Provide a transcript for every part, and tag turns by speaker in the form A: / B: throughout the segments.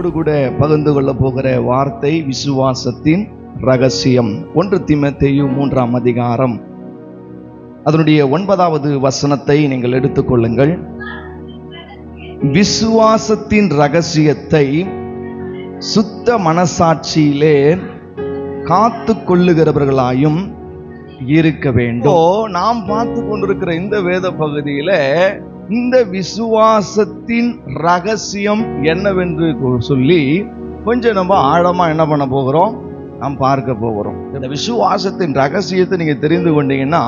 A: உங்களோடு கூட பகிர்ந்து கொள்ள போகிற வார்த்தை விசுவாசத்தின் ரகசியம். ஒன்று தீமத்தேயு மூன்றாம் அதிகாரம். அதனுடைய ஒன்பதாவது வசனத்தை நீங்கள் எடுத்துக்கொள்ளுங்கள் விசுவாசத்தின் ரகசியத்தை சுத்த மனசாட்சியிலே காத்து கொள்ளுகிறவர்களாயும் இருக்க வேண்டும். நாம் பார்த்து கொண்டிருக்கிற இந்த வேத பகுதியில இந்த விசுவாசத்தின் ரகசியம் என்னவென்று சொல்லி கொஞ்சம் நம்ம ஆழமா என்ன பண்ண போகிறோம்? நாம் பார்க்க போகிறோம். இந்த விசுவாசத்தின் ரகசியத்தை நீங்க தெரிந்து கொண்டீங்கன்னா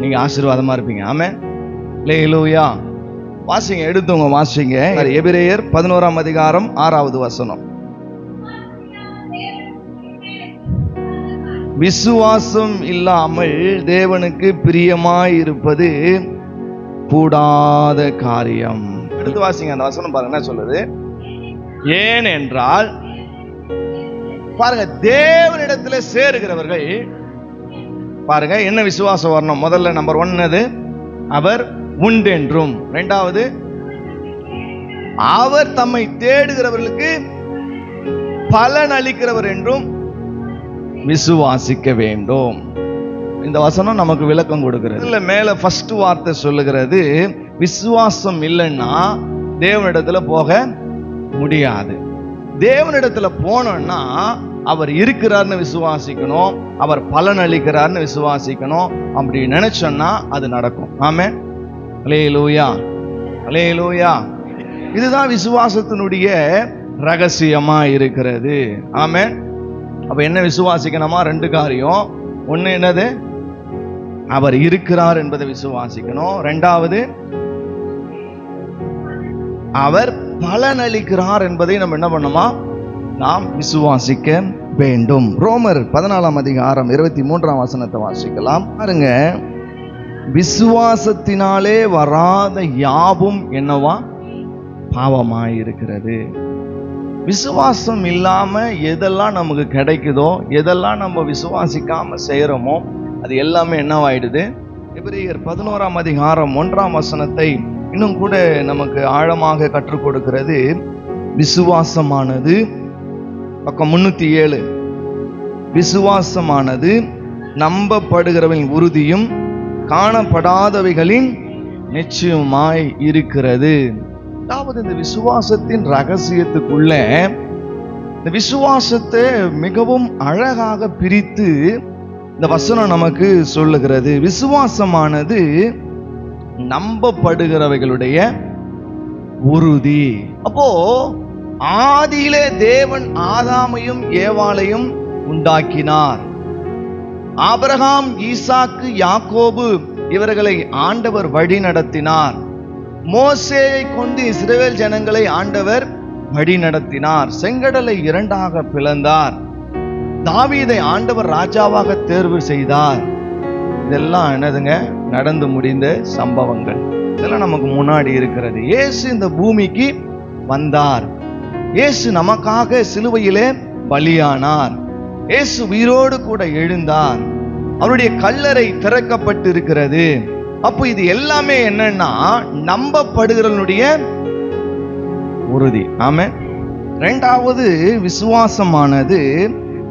A: நீங்க ஆசீர்வாதமா இருப்பீங்க. ஆமே லேலூயா வாசிங்க எடுத்தவங்க வாசிங்க. எபிரேயர் பதினோராம் அதிகாரம் ஆறாவது வசனம். விசுவாசம் இல்லாமல் தேவனுக்கு பிரியமாய் இருப்பது கூடாத காரியம். எடுத்து வாசிங்க அந்த வசனம் பாருங்க என்ன சொல்லுது? ஏன் என்றால் பாருங்க தேவனிடத்துல சேருகிறவர்கள் பாருங்க என்ன விசுவாசம் வரணும்? முதல்ல நம்பர் ஒன் அது அவர் உண்டென்றும். ரெண்டாவது அவர் தம்மை தேடுகிறவர்களுக்கு பலன் அளிக்கிறவர் என்றும் விசுவாசிக்க வேண்டும். இந்த வசனம் நமக்கு விளக்கம் கொடுக்கிறது. இல்ல மேல ஃபர்ஸ்ட் வார்த்தை சொல்லுகிறது விசுவாசம் இல்லைன்னா தேவனிடத்துல போக முடியாது. தேவனிடத்துல போனோம்னா அவர் இருக்கிறார்னு விசுவாசிக்கணும் அவர் பலன் அளிக்கிறார்னு விசுவாசிக்கணும் அப்படி நினைச்சோம்னா அது நடக்கும். ஆமே அலே லூயா அலே லூயா இதுதான் விசுவாசத்தினுடைய ரகசியமா இருக்கிறது. ஆமே அப்ப என்ன விசுவாசிக்கணுமா? ரெண்டு காரியம். ஒன்று என்னது? அவர் இருக்கிறார் என்பதை விசுவாசிக்கணும். ரெண்டாவது அவர் பலன் அளிக்கிறார் என்பதை நம்ம என்ன பண்ணணுமா நாம் விசுவாசிக்க வேண்டும். ரோமர் பதினாலாம் அதிகாரம் இருபத்தி மூன்றாம் வசனத்தை வாசிக்கலாம். பாருங்க. விசுவாசத்தினாலே வராத யாவும் என்னவா? பாவமாயிருக்கிறது. விசுவாசம் இல்லாம எதெல்லாம் நமக்கு கிடைக்குதோ எதெல்லாம் நம்ம விசுவாசிக்காம செய்யறோமோ அது எல்லாமே என்னவாயிடுது? எபிரேயர் பதினோராம் அதிகாரம் ஒன்றாம் வசனத்தை இன்னும் கூட நமக்கு ஆழமாக கற்றுக் கொடுக்கிறது. விசுவாசமானது. பக்கம் முன்னூத்தி ஏழு. விசுவாசமானது நம்பப்படுகிறவன் உறுதியும் காணப்படாதவைகளின் நிச்சயமாய் இருக்கிறது. அதாவது இந்த விசுவாசத்தின் ரகசியத்துக்குள்ள இந்த விசுவாசத்தை மிகவும் அழகாக பிரித்து இந்த வசனம் நமக்கு சொல்லுகிறது. விசுவாசமானது நம்பப்படுகிறவைகளுடைய உறுதி. அப்போ ஆதியிலே தேவன் ஆதாமையும் ஏவாளையும் உண்டாக்கினார். ஆபரகாம் ஈசாக்கு யாக்கோபு இவர்களை ஆண்டவர் வழி நடத்தினார் மோசேயை கொண்டு இஸ்ரேல் ஜனங்களை ஆண்டவர் வழி நடத்தினார் செங்கடலை இரண்டாக பிளந்தார். தாவீதை ஆண்டவர் ராஜாவாக தேர்வு செய்தார். இதெல்லாம் என்னதுங்க? நடந்து முடிந்த சம்பவங்கள். இதெல்லாம் நமக்கு முன்னாடி இருக்கிறது. இயேசு இந்த பூமிக்கு வந்தார். இயேசு நமக்காக சிலுவையிலே பலியானார். இயேசு உயிரோடு கூட எழுந்தார். அவருடைய கல்லறை திறக்கப்பட்டு இருக்கிறது அப்போ இது எல்லாமே என்னன்னா நம்பப்படுகிறவனுடைய உறுதி. ஆமே ரெண்டாவது விசுவாசமானது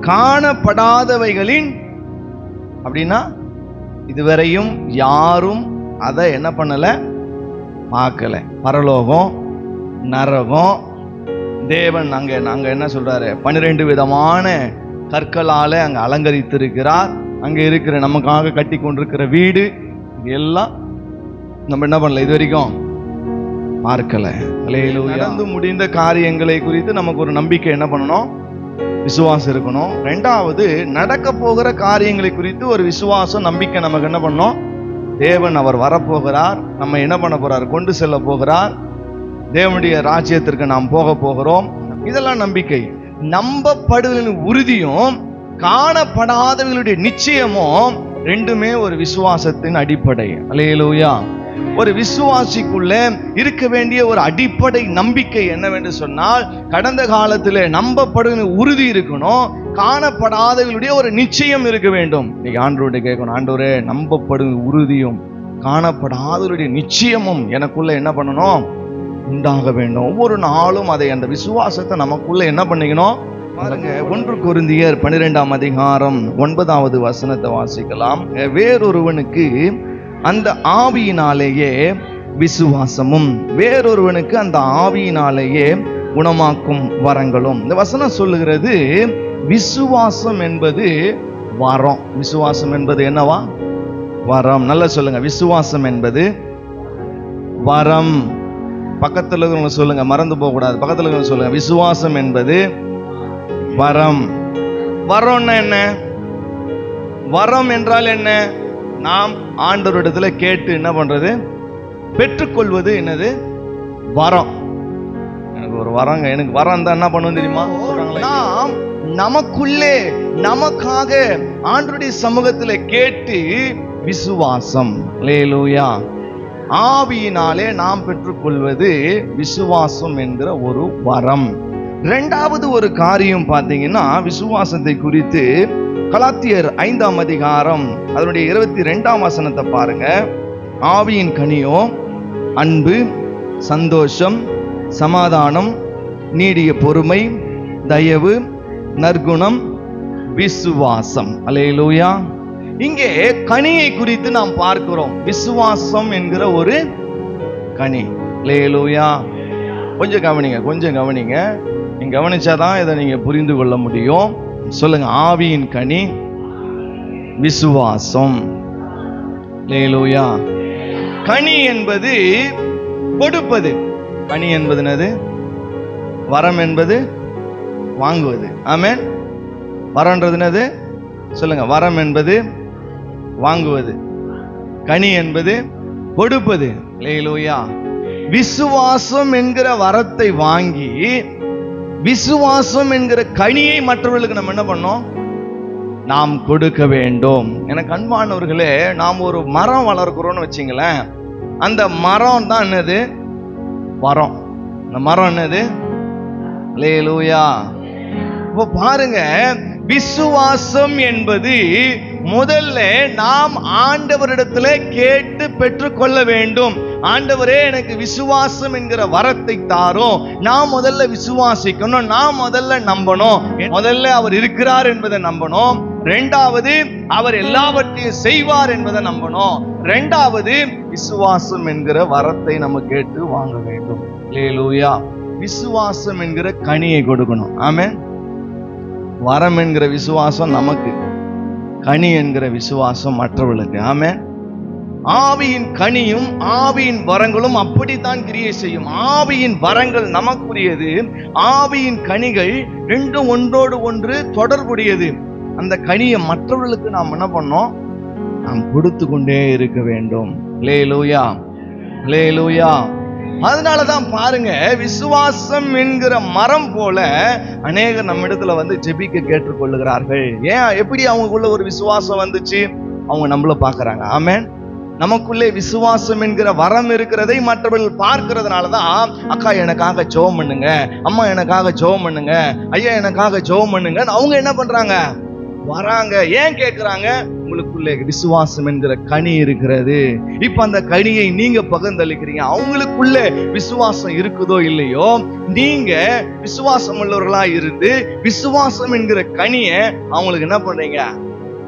A: காணப்படாதவைகளின் அப்படின்னா இதுவரையும் யாரும் அதை என்ன பண்ணல? பார்க்கல. பரலோகம் நரகம் தேவன் அங்க அங்க என்ன சொல்றாரு? பன்னிரெண்டு விதமான கற்களால அங்க அலங்கரித்திருக்கிறார். அங்க இருக்கிற நமக்காக கட்டி கொண்டிருக்கிற வீடு எல்லாம் நம்ம என்ன பண்ணல இது வரைக்கும்? பார்க்கல. நடந்து முடிந்த காரியங்களை குறித்து நமக்கு ஒரு நம்பிக்கை என்ன பண்ணணும்? விசுவாசம் இருக்கணும் ரெண்டாவது நடக்க போகிற காரியங்களை குறித்து ஒரு விசுவாசம் நம்பிக்கை நமக்கு என்ன பண்ணோம்? தேவன் அவர் வரப்போகிறார் நம்ம என்ன பண்ண போறார்? கொண்டு செல்ல போகிறார். தேவனுடைய ராஜ்யத்திற்கு நாம் போக போகிறோம். இதெல்லாம் நம்பிக்கை. நம்பப்படுவதின் உறுதியும் காணப்படாதவர்களுடைய நிச்சயமும் ரெண்டுமே ஒரு விசுவாசத்தின் அடிப்படை. அலையலூயா ஒரு விசுவாசிக்குள்ள இருக்க வேண்டிய ஒரு அடிப்படை நம்பிக்கை என்னவென்று சொன்னால் கடந்த காலத்தில் நம்பப்படுகிற உறுதி இருக்கணும் காணப்படாதவர்களுடைய ஒரு நிச்சயம் இருக்க வேண்டும். இன்னைக்கு ஆண்டோட கேட்கணும் ஆண்டோரே நம்பப்படும் உறுதியும் காணப்படாதவருடைய நிச்சயமும் எனக்குள்ள என்ன பண்ணணும்? உண்டாக வேண்டும். ஒவ்வொரு நாளும் அதை அந்த விசுவாசத்தை நமக்குள்ள என்ன பண்ணிக்கணும்? பாருங்க ஒன்று குருந்தியர் பன்னிரெண்டாம் அதிகாரம் ஒன்பதாவது வசனத்தை வாசிக்கலாம். வேறொருவனுக்கு அந்த ஆவியினாலேயே விசுவாசமும் வேறொருவனுக்கு அந்த ஆவியினாலேயே குணமாக்கும் வரங்களும். இந்த வசனம் சொல்லுகிறது விசுவாசம் என்பது வரம். விசுவாசம் என்பது என்னவா? வரம். நல்லா சொல்லுங்க. விசுவாசம் என்பது வரம். பக்கத்தில் இருக்கிறவங்க சொல்லுங்க. மறந்து போக கூடாது இருக்கிறவங்க சொல்லுங்க. விசுவாசம் என்பது வரம். வரம்னா என்ன? வரம் என்றால் என்ன? நாம் ஆண்டவரிடத்துல கேட்டு என்ன பண்றது? பெற்றுக்கொள்வது என்னது? வரம். எனக்கு ஒரு வரங்க எனக்கு வரம் தான் என்ன பண்ணுவோம் தெரியுமா. நாம் நமக்குள்ளே நமக்காக ஆண்டருடைய சமூகத்துல கேட்டு விசுவாசம். லேலூயா ஆவியினாலே நாம் பெற்றுக்கொள்வது விசுவாசம் என்கிற ஒரு வரம். ரெண்டாவது ஒரு காரியம் பார்த்தீங்கன்னா விசுவாசத்தை குறித்து கலாத்தியர் ஐந்தாம் அதிகாரம் அதனுடைய இருபத்தி ரெண்டாம் வசனத்தை பாருங்க. ஆவியின் கனியோ அன்பு சந்தோஷம் சமாதானம் நீடிய பொறுமை தயவு நற்குணம் விசுவாசம். அலையலூயா இங்கே கனியை குறித்து நாம் பார்க்கிறோம். விசுவாசம் என்கிற ஒரு கனி. லேலூயா கொஞ்சம் கவனிங்க கொஞ்சம் கவனிங்க. நீங்க கவனிச்சாதான் இதை நீங்க புரிந்து கொள்ள முடியும். சொல்லுங்க ஆவியின் கனி விசுவாசம். லேலூயா கனி என்பது கொடுப்பது. கனி என்பது என்னது? வரம் என்பது வாங்குவது. ஆமேன். வரம்ன்றது என்னது? சொல்லுங்க வரம் என்பது வாங்குவது. கனி என்பது கொடுப்பது. லேலூயா விசுவாசம் என்கிற வரத்தை வாங்கி விசுவாசம் என்கிற கனியை மற்றவர்களுக்கு நம்ம என்ன பண்ணோம்? நாம் கொடுக்க வேண்டும். எனக்கு அன்பானவர்களே நாம் ஒரு மரம் வளர்க்கிறோம்னு வச்சிங்களேன். அந்த மரம் தான் என்னது? மரம் அந்த மரம் என்னது? லேலூயா இப்போ பாருங்க விசுவாசம் என்பது முதல்ல நாம் ஆண்டவரிடத்துல கேட்டு பெற்றுக்கொள்ள வேண்டும். ஆண்டவரே எனக்கு விசுவாசம் என்கிற வரத்தை தாரும். நான் முதல்ல விசுவாசிக்கணும் நான் முதல்ல நம்பணும். முதல்ல அவர் இருக்கிறார் என்பதை நம்பணும். ரெண்டாவது அவர் எல்லாவற்றையும் செய்வார் என்பதை நம்பணும். ரெண்டாவது விசுவாசம் என்கிற வரத்தை நம்ம கேட்டு வாங்க வேண்டும். லேலூயா விசுவாசம் என்கிற கனியை கொடுக்கணும். ஆமே வரம் என்கிற விசுவாசம் நமக்கு. கனி என்கிற விசுவாசம் மற்றவர்களுக்கு. ஆமே ஆவியின் கனியும் ஆவியின் வரங்களும் அப்படித்தான் கிரியை செய்யும். ஆவியின் வரங்கள் நமக்குரியது. ஆவியின் கனிகள் ரெண்டும் ஒன்றோடு ஒன்று தொடர்புடையது. அந்த கனியை மற்றவர்களுக்கு நாம் என்ன பண்ணோம்? நாம் கொடுத்து கொண்டே இருக்க வேண்டும். லே லூயா லே லூயா அதனாலதான் பாருங்க விசுவாசம் என்கிற மரம் போல அநேகர் நம்ம இடத்துல வந்து ஜெபிக்க கேட்டுக்கொள்ளுகிறார்கள். ஏன்? எப்படி அவங்களுக்குள்ள ஒரு விசுவாசம் வந்துச்சு? அவங்க நம்மள பாக்குறாங்க ஆமேன் நமக்குள்ளே விசுவாசம் என்கிற வரம் இருக்கிறதை மற்றவர்கள் பார்க்கிறதுனாலதான் அக்கா எனக்காக ஜோம் பண்ணுங்க. அம்மா எனக்காக ஜோம் பண்ணுங்க. ஐயா எனக்காக ஜோம் பண்ணுங்க அவங்க என்ன பண்றாங்க? வராங்க. ஏன் கேட்குறாங்க உங்களுக்குள்ளே விசுவாசம் என்கிற கனி இருக்கிறது. இப்ப அந்த கனியை நீங்க பகிர்ந்தளிக்கிறீங்க. அவங்களுக்குள்ள விசுவாசம் இருக்குதோ இல்லையோ நீங்க விசுவாசம் உள்ளவர்களா இருந்து விசுவாசம் என்கிற கனியை அவங்களுக்கு என்ன பண்றீங்க?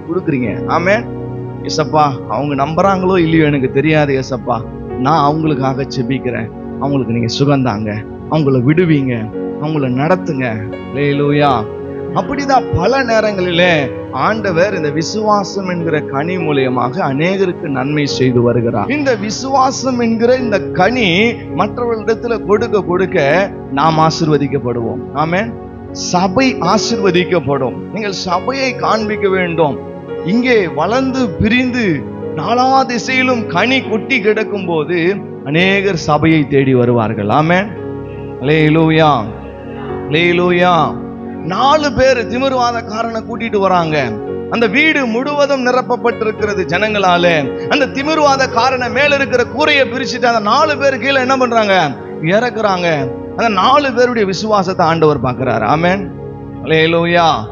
A: கொடுக்குறீங்க. ஆமே எசப்பா அவங்க நம்புறாங்களோ இல்லையோ எனக்கு தெரியாது எசப்பா நான் அவங்களுக்காக செபிக்கிறேன் அவங்களுக்கு நீங்க சுகந்தாங்க அவங்கள விடுவீங்க. அவங்கள நடத்துங்க. லேலூயா அப்படிதான் பல நேரங்களிலே ஆண்டவர் இந்த விசுவாசம் என்கிற கனி மூலியமாக அநேகருக்கு நன்மை செய்து வருகிறார். இந்த விசுவாசம் என்கிற இந்த கனி மற்றவர்களிடத்துல கொடுக்க கொடுக்க நாம் ஆசிர்வதிக்கப்படுவோம். ஆமே சபை ஆசிர்வதிக்கப்படும். நீங்கள் சபையை காண்பிக்க வேண்டும். இங்கே வளர்ந்து பிரிந்து நாலா திசையிலும் கனி கொட்டி கிடக்கும் போது அநேகர் சபையை தேடி வருவார்கள். ஆமே லேலூயா லேலூயா நாலு பேர் திமிர்வாதக்காரனை கூட்டிட்டு வராங்க. அந்த வீடு முழுவதும் நிரப்பப்பட்டிருக்கிறது ஜனங்களால. அந்த திமிர்வாதக்காரனை மேல இருக்கிற கூரையை பிரிச்சுட்டு அந்த நாலு பேர் கீழே என்ன பண்றாங்க? இறக்குறாங்க. அந்த நாலு பேருடைய விசுவாசத்தை ஆண்டவர் பார்க்கிறார். ஆமென். லேலூயா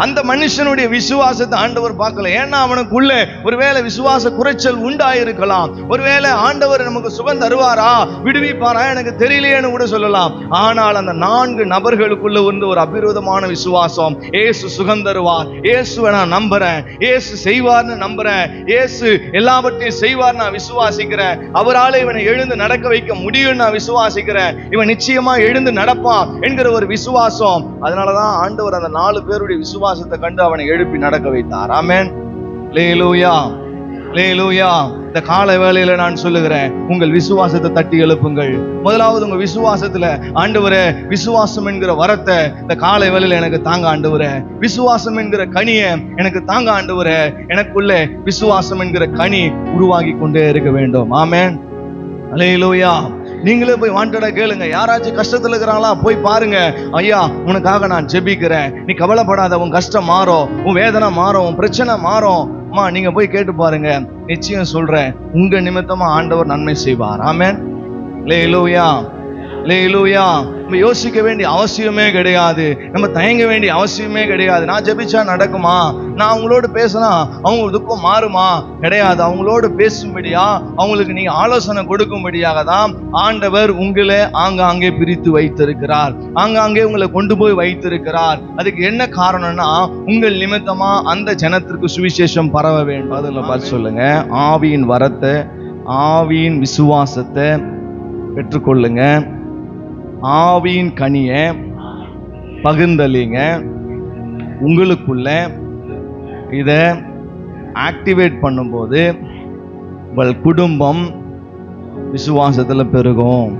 A: அந்த மனுஷனுடைய விசுவாசத்தை ஆண்டவர் பார்க்கல. ஏன்னா அவனுக்குள்ள ஒருவேளை விசுவாச குறைச்சல் உண்டாயிருக்கலாம். ஒருவேளை ஆண்டவர் நமக்கு சுகம் தருவாரா? விடுவிப்பாரா? எனக்கு தெரியலையேன்னு கூட சொல்லலாம். ஆனால் அந்த நான்கு நபர்களுக்குள்ள வந்து ஒரு அபிரோதமான விசுவாசம். ஏசு சுகம் தருவார். ஏசுவை நான் நம்புறேன். ஏசு செய்வார்னு நம்புறேன். ஏசு எல்லாவற்றையும் செய்வார் நான் விசுவாசிக்கிறேன். அவரால் இவனை எழுந்து நடக்க வைக்க முடியும் நான் விசுவாசிக்கிறேன். இவன் நிச்சயமா எழுந்து நடப்பான் என்கிற ஒரு விசுவாசம். அதனாலதான் ஆண்டவர் அந்த நாலு பேருடைய விசுவாசத்தை கண்டு அவனை எழுப்பி நடக்க வைத்தார். ஆமென். லேலூயா லேலூயா இந்த கால வேலையில நான் சொல்லுகிறேன் உங்கள் விசுவாசத்தை தட்டி எழுப்புங்கள். முதலாவது உங்க விசுவாசத்துல ஆண்டவரே விசுவாசம் என்கிற வரத்தை இந்த காலை வேலையில எனக்கு தாங்க ஆண்டவரே. விசுவாசம் என்கிற கனியை எனக்கு தாங்க ஆண்டவரே. எனக்குள்ள விசுவாசம் என்கிற கனி உருவாகி கொண்டே இருக்க வேண்டும். ஆமேன். அலையிலோயா நீங்களே போய் வாண்டடா கேளுங்க. யாராச்சும் கஷ்டத்தில் இருக்கிறாங்களா போய் பாருங்க. ஐயா உனக்காக நான் ஜெபிக்கிறேன். நீ கவலைப்படாத உன் கஷ்டம் மாறும். உன் வேதனை மாறும் உன் பிரச்சனை மாறும். அம்மா நீங்க போய் கேட்டு பாருங்க. நிச்சயம் சொல்றேன். உங்க நிமித்தமா ஆண்டவர் நன்மை செய்வார். ஆமென். லேலூயா லேலூயா நம்ம யோசிக்க வேண்டிய அவசியமே கிடையாது. நம்ம தயங்க வேண்டிய அவசியமே கிடையாது. நான் ஜெபிச்சா நடக்குமா? நான் அவங்களோடு பேசினா அவங்க துக்கம் மாறுமா? கிடையாது. அவங்களோடு பேசும்படியா? அவங்களுக்கு நீங்க ஆலோசனை கொடுக்கும்படியாக தான் ஆண்டவர் உங்களை ஆங்காங்கே பிரித்து வைத்திருக்கிறார். ஆங்காங்கே உங்களை கொண்டு போய் வைத்திருக்கிறார். அதுக்கு என்ன காரணம்னா உங்கள் நிமித்தமா அந்த ஜனத்திற்கு சுவிசேஷம் பரவ வேண்டும். அதில் பார்த்து சொல்லுங்க. ஆவியின் வரத்தை ஆவியின் விசுவாசத்தை பெற்றுக்கொள்ளுங்க. ஆவியின் கனியை பகிர்ந்தளிங்க. உங்களுக்குள்ள இதை ஆக்டிவேட் பண்ணும்போது உங்கள் குடும்பம் விசுவாசத்தில் பெருகும்.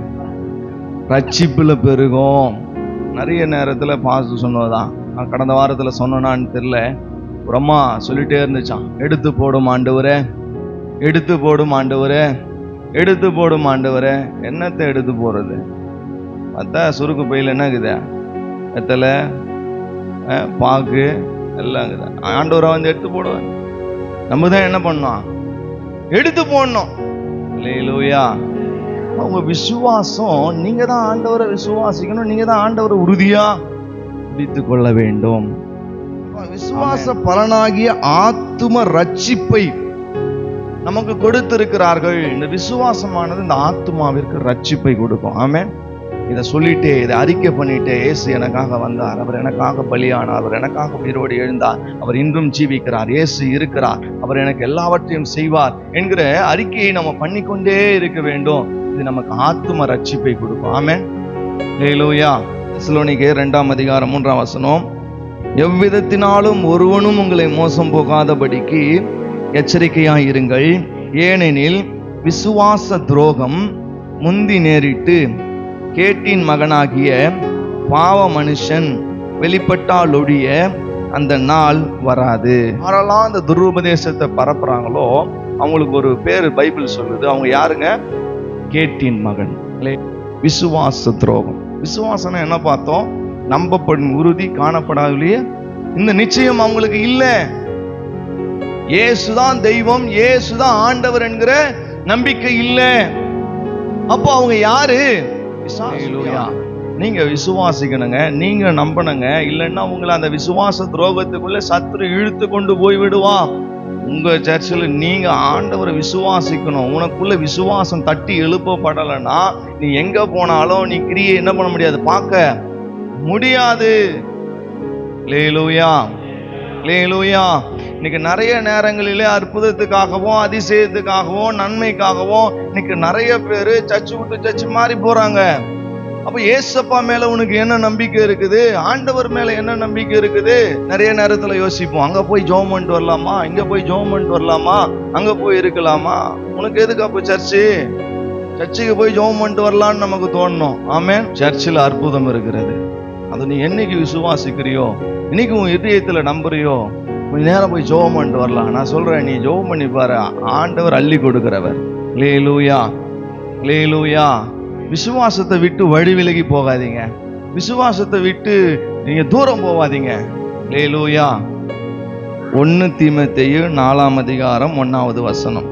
A: ரட்சிப்பில் பெருகும். நிறைய நேரத்தில் பாசு சொன்னதான் நான் கடந்த வாரத்தில் சொன்னேனான்னு தெரில ரொம்ப சொல்லிகிட்டே சொல்லிட்டே இருந்துச்சான் எடுத்து போடும் ஆண்டவரே எடுத்து போடும் ஆண்டவரே எடுத்து போடும் ஆண்டவரே என்னத்தை எடுத்து போகிறது பார்த்தா சுருக்கு பையில் என்ன இருக்குது? வெத்தலை பாக்கு எல்லாம் ஆண்டவரை வந்து எடுத்து போடுவேன். நம்ம தான் என்ன பண்ணோம்? எடுத்து போடணும். இல்லையிலூயா உங்க விசுவாசம் நீங்க தான் ஆண்டவரை விசுவாசிக்கணும். நீங்க தான் ஆண்டவரை உறுதியா பிடித்து கொள்ள வேண்டும். விசுவாச பலனாகிய ஆத்தும ரட்சிப்பை நமக்கு கொடுத்திருக்கிறார்கள். இந்த விசுவாசமானது இந்த ஆத்துமாவிற்கு ரட்சிப்பை கொடுக்கும். ஆமென். இதை சொல்லிட்டே இதை அறிக்கை பண்ணிட்டே இயேசு எனக்காக வந்தார். அவர் எனக்காக பலியானார். அவர் எனக்காக உயிரோடு எழுந்தார். அவர் இன்றும் ஜீவிக்கிறார். இயேசு இருக்கிறார். அவர் எனக்கு எல்லாவற்றையும் செய்வார் என்கிற அறிக்கையை நம்ம பண்ணிக்கொண்டே இருக்க வேண்டும். இது நமக்கு ஆத்தும ரட்சிப்பை கொடுக்கும். ஆமே லேலூயா சிலோனிக்கே ரெண்டாம் அதிகாரம் மூன்றாம் வசனம். எவ்விதத்தினாலும் ஒருவனும் உங்களை மோசம் போகாதபடிக்கு எச்சரிக்கையாயிருங்கள் ஏனெனில் விசுவாச துரோகம் முந்தி நேரிட்டு கேட்டின் மகனாகிய பாவ மனுஷன் வெளிப்பட்டாலொழிய அந்த நாள் வராது. யாரெல்லாம் அந்த துருபதேசத்தை பரப்புறாங்களோ அவங்களுக்கு ஒரு பேர் பைபிள் சொல்லுது. அவங்க யாருங்க? கேட்டின் மகன். இல்லை விசுவாச துரோகம். விசுவாசனை என்ன பார்த்தோம்? நம்பப்படும் உறுதி காணப்படாதலையே இந்த நிச்சயம் அவங்களுக்கு இல்லை. ஏசுதான் தெய்வம் ஏசுதான் ஆண்டவர் என்கிற நம்பிக்கை இல்லை. அப்போ அவங்க யாரு? நீங்க விசுவாசிக்கணுங்க நீங்க நம்பணுங்க இல்லைன்னா உங்களை அந்த விசுவாச துரோகத்துக்குள்ள சத்துரு இழுத்து கொண்டு போய் விடுவான் உங்க சர்ச்சில் நீங்க ஆண்டவரை விசுவாசிக்கணும். உனக்குள்ள விசுவாசம் தட்டி எழுப்பப்படலைன்னா நீ எங்க போனாலும் நீ கிரியை என்ன பண்ண முடியாது. பார்க்க முடியாது. லேலூயா லேலூயா இன்னைக்கு நிறைய நேரங்களிலே அற்புதத்துக்காகவும் அதிசயத்துக்காகவும் நன்மைக்காகவும் இன்னைக்கு நிறைய பேர் சச்சு விட்டு சச்சு மாறி போறாங்க. அப்ப ஏசப்பா மேல உனக்கு என்ன நம்பிக்கை இருக்குது? ஆண்டவர் மேல என்ன நம்பிக்கை இருக்குது? நிறைய நேரத்துல யோசிப்போம். அங்க போய் ஜோம் பண்ணிட்டு வரலாமா? இங்க போய் ஜோம் பண்ணிட்டு வரலாமா? அங்க போய் இருக்கலாமா? உனக்கு எதுக்கு அப்போ சர்ச்சு? சர்ச்சுக்கு போய் ஜோம் பண்ணிட்டு வரலாம்னு நமக்கு தோணும். ஆமே சர்ச்சில் அற்புதம் இருக்கிறது. அது நீ என்னைக்கு விசுவாசிக்கிறியோ இன்னைக்கு உன் இதயத்துல நம்புறியோ கொஞ்ச நேரம் போய் ஜோம் பண்ணிட்டு வரலாம். நான் சொல்றேன் நீ ஜோம் பண்ணி பாரு. ஆண்டவர் அள்ளி கொடுக்கிறவர். லே லூயா லே லூயா விசுவாசத்தை விட்டு வழி விலகி போகாதீங்க. விசுவாசத்தை விட்டு நீங்க தூரம் போகாதீங்க. லே லூயா ஒன்னு தீமத்தையு நாலாம் அதிகாரம் ஒன்னாவது வசனம்.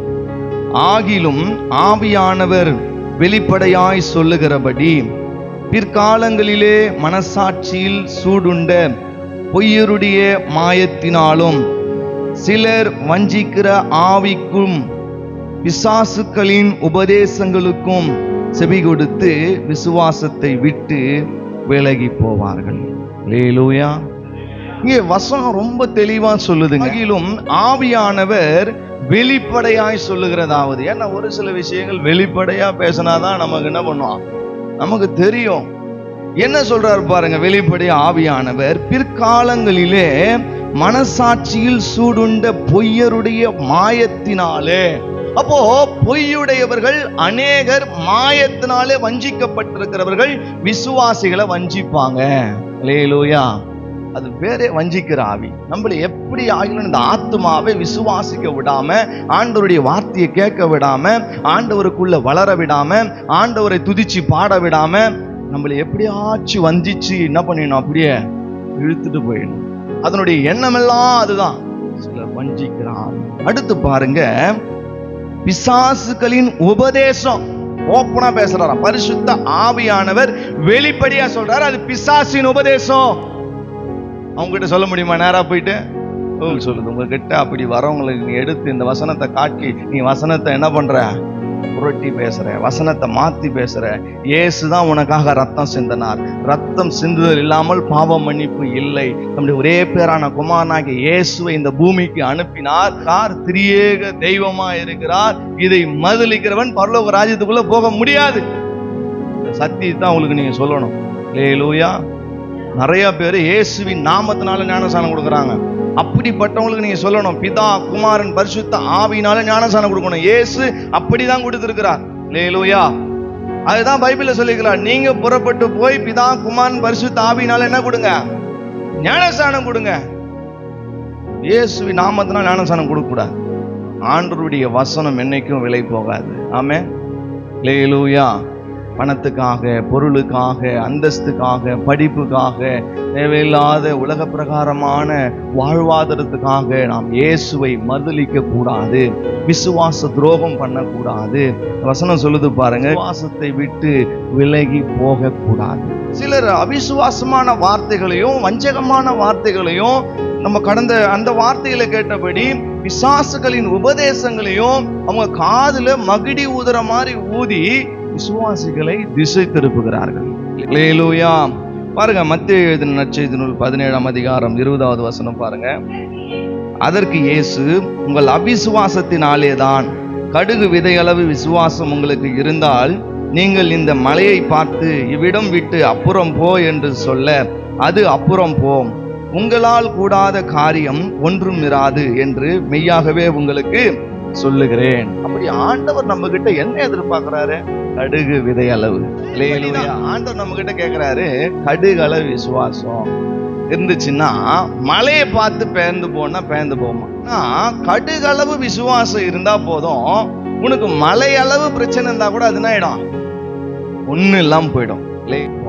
A: ஆகிலும் ஆவியானவர் வெளிப்படையாய் சொல்லுகிறபடி பிற்காலங்களிலே மனசாட்சியில் சூடுண்ட பொய்யருடைய மாயத்தினாலும் சிலர் வஞ்சிக்கிற ஆவிக்கும் பிசாசுக்களின் உபதேசங்களுக்கும் செவி கொடுத்து விசுவாசத்தை விட்டு விலகி போவார்கள். லேலூயா இங்கே வசனம் ரொம்ப தெளிவா சொல்லுதுங்க. ஆகிலும் ஆவியானவர் வெளிப்படையாய் சொல்லுகிறதாவது. ஏன்னா ஒரு சில விஷயங்கள் வெளிப்படையா பேசினாதான் நமக்கு என்ன பண்ணுவோம் நமக்கு தெரியும். என்ன சொல்றாரு பாருங்க வெளிப்படை ஆவியானவர் பிற்காலங்களிலே மனசாட்சியில் சூடுண்ட பொய்யருடைய மாயத்தினாலே. அப்போ பொய்யுடையவர்கள் அநேகர் மாயத்தினாலே வஞ்சிக்கப்பட்டிருக்கிறவர்கள் விசுவாசிகளை வஞ்சிப்பாங்க. லேலோயா அது வேறே வஞ்சிக்கிற ஆவி. நம்மள எப்படி ஆகிலும் இந்த ஆத்மாவை விசுவாசிக்க விடாம ஆண்டவருடைய வார்த்தையை கேட்க விடாம ஆண்டவருக்குள்ள வளர விடாம ஆண்டவரை துதிச்சு பாட விடாம நம்மளை எப்படியாச்சும் வந்திச்சு என்ன பண்ணிடணும் அப்படியே இழுத்துட்டு போயிடணும். அதனுடைய எண்ணமெல்லாம் அதுதான். சிலர் வஞ்சிக்கிறான். அடுத்து பாருங்க பிசாசுகளின் உபதேசம். ஓப்பனா பேசுறாராம். பரிசுத்த ஆவியானவர் வெளிப்படையா சொல்றாரு அது பிசாசின் உபதேசம். அவங்க கிட்ட சொல்ல முடியுமா? நேரா போயிட்டு சொல்லுது உங்ககிட்ட அப்படி வரவங்களுக்கு நீ எடுத்து இந்த வசனத்தை காட்டி நீ வசனத்தை என்ன பண்ற? புரட்டி பேசுற வசனத்தை மாத்தி பேசுற இயேசு தான் உனக்காக ரத்தம் சிந்தினார். ரத்தம் சிந்துதல் இல்லாமல் பாவ மன்னிப்பு இல்லை. நம்முடைய ஒரே பேரான குமாரனாகிய இயேசுவை இந்த பூமிக்கு அனுப்பினார். கார் திரியேக தெய்வமா இருக்கிறார். இதை மதுளிக்கிறவன் பரலோக ராஜ்யத்துக்குள்ள போக முடியாது. இந்த சத்தியத்தை உங்களுக்கு நீங்க சொல்லணும். லேலூயா நிறைய பேர் இயேசுவின் நாமத்தினால ஞானசானம் கொடுக்குறாங்க. அப்படிப்பட்டவங்களுக்கு நீங்க சொல்லணும் பிதா குமாரன் பரிசுத்த ஆவினால ஞானசானம் கொடுக்கணும். இயேசு அப்படிதான் கொடுத்திருக்கிறார். லேலூயா அதுதான் பைபிள்ல சொல்லிக்கிறார் நீங்க புறப்பட்டு போய் பிதா குமாரன் பரிசுத்த ஆவினால என்ன கொடுங்க? ஞானசானம் கொடுங்க. இயேசுவின் நாமத்தினால் ஞானசானம் கொடுக்க கூடாது வசனம் என்னைக்கும் விலை போகாது. ஆமே லேலூயா பணத்துக்காக பொருளுக்காக அந்தஸ்துக்காக படிப்புக்காக தேவையில்லாத உலக பிரகாரமான வாழ்வாதாரத்துக்காக நாம் இயேசுவை மதுளிக்க கூடாது விசுவாச துரோகம் பண்ணக்கூடாது. வசனம் சொல்லுது பாருங்க விசுவாசத்தை விட்டு விலகி போகக்கூடாது. சிலர் அவிசுவாசமான வார்த்தைகளையும் வஞ்சகமான வார்த்தைகளையும் நம்ம கடந்த அந்த வார்த்தைகளை கேட்டபடி பிசாசுகளின் உபதேசங்களையும் அவங்க காதுல மகிடி ஊதுற மாதிரி ஊதி விசுவாசிகளை திசை திருப்புகிறார்கள். லேலூயா பாருங்க மத்திய எழுதின நற்செய்தி நூல் பதினேழாம் அதிகாரம் இருபதாவது வசனம் பாருங்க. அதற்கு இயேசு உங்கள் அவிசுவாசத்தினாலே தான் கடுகு விதையளவு விசுவாசம் உங்களுக்கு இருந்தால் நீங்கள் இந்த மலையை பார்த்து இவ்விடம் விட்டு அப்புறம் போ என்று சொல்ல அது அப்புறம் போம். உங்களால் கூடாத காரியம் ஒன்றும் இராது என்று மெய்யாகவே உங்களுக்கு சொல்லுகிறேன். அப்படி ஆண்டவர் நம்ம கிட்ட என்ன எதிர்பார்க்கிறாரு? கடுகு விதை அளவு. ஆண்டவர் நம்ம கிட்ட கேக்குறாரு கடுகு அளவு விசுவாசம். இருந்துச்சுன்னா மலையை பார்த்து பெயர்ந்து போனா பெயர்ந்து போமா? ஆனா, கடுகு அளவு விசுவாசம் இருந்தா போதும். உனக்கு மலை அளவு பிரச்சனை இருந்தா கூட அது என்ன ஆயிடும்? ஒண்ணு இல்லாம போயிடும்.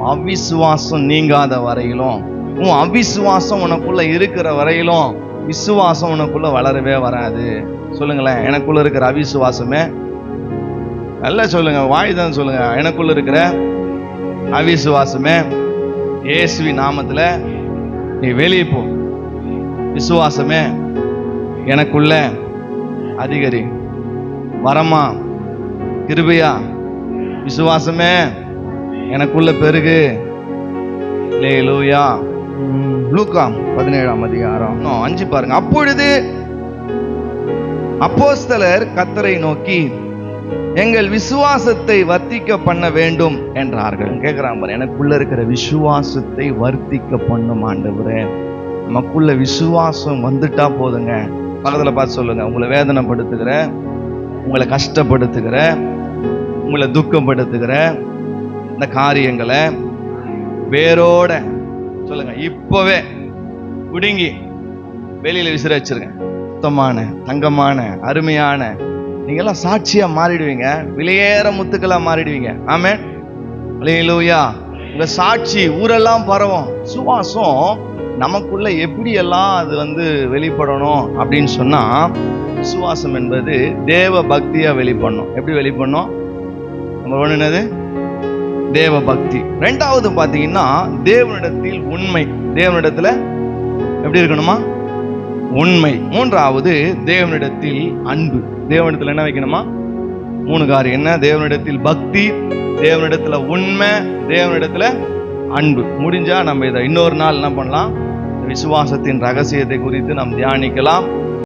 A: அவிசுவாசம் நீங்காத வரையிலும் உன் அவிசுவாசம் உனக்குள்ள இருக்கிற வரையிலும் விசுவாசம் உனக்குள்ள வளரவே வராது. சொல்லுங்களேன் எனக்குள்ள இருக்கிற அவிசுவாசமே? நல்லா சொல்லுங்க வாய் தான் சொல்லுங்க எனக்குள்ள இருக்கிற அவிசுவாசமே? இயேசுவி நாமத்துல நீ வெளியே போ. விசுவாசமே எனக்குள்ள அதிகரி. வரமா? கிருபையா? விசுவாசமே எனக்குள்ள பெருகு. லே லூயா லூகாம் பதினேழாம் அதிகாரம். அஞ்சு பாருங்க. அப்பொழுது அப்போஸ்தலர் கத்தரை நோக்கி எங்கள் விசுவாசத்தை வர்த்திக்க பண்ண வேண்டும் என்றார்கள். கேட்கிறாங்க பாரு எனக்குள்ள இருக்கிற விசுவாசத்தை வர்த்திக்க பண்ணும் ஆண்டவரே. நமக்குள்ள விசுவாசம் வந்துட்டா போதுங்க. பக்கத்தில் பார்த்து சொல்லுங்க. உங்களை வேதனைப்படுத்துகிற உங்களை கஷ்டப்படுத்துகிற உங்களை துக்கப்படுத்துகிற இந்த காரியங்களை வேரோட சொல்லுங்க. இப்பவே குடுங்கி வெளியில விசிற வச்சிருங்க. சுத்தமான தங்கமான அருமையான நீங்கெல்லாம் சாட்சியா மாறிடுவீங்க. விலையேற முத்துக்களா மாறிடுவீங்க. ஆமே லூயா உங்க சாட்சி ஊரெல்லாம் பரவும். சுவாசம் நமக்குள்ள எப்படி எல்லாம் அது வந்து வெளிப்படணும் அப்படின்னு சொன்னா விசுவாசம் என்பது தேவ பக்தியா வெளிப்படணும். எப்படி வெளிப்படணும்? நம்ம ஒண்ணு என்னது? தேவ பக்தி ரெண்டாவது பார்த்தீங்கன்னா தேவனிடத்தில் உண்மை. தேவனிடத்துல எப்படி இருக்கணுமா? உண்மை. மூன்றாவது தேவனிடத்தில் அன்பு. தேவனிடத்தில் என்ன வைக்கணுமா? மூணு காரியம். என்ன? தேவனிடத்தில் பக்தி தேவனிடத்துல உண்மை தேவனிடத்துல அன்பு. முடிஞ்சா நம்ம இதை இன்னொரு நாள் என்ன பண்ணலாம்? விசுவாசத்தின் ரகசியத்தை குறித்து நாம் தியானிக்கலாம்.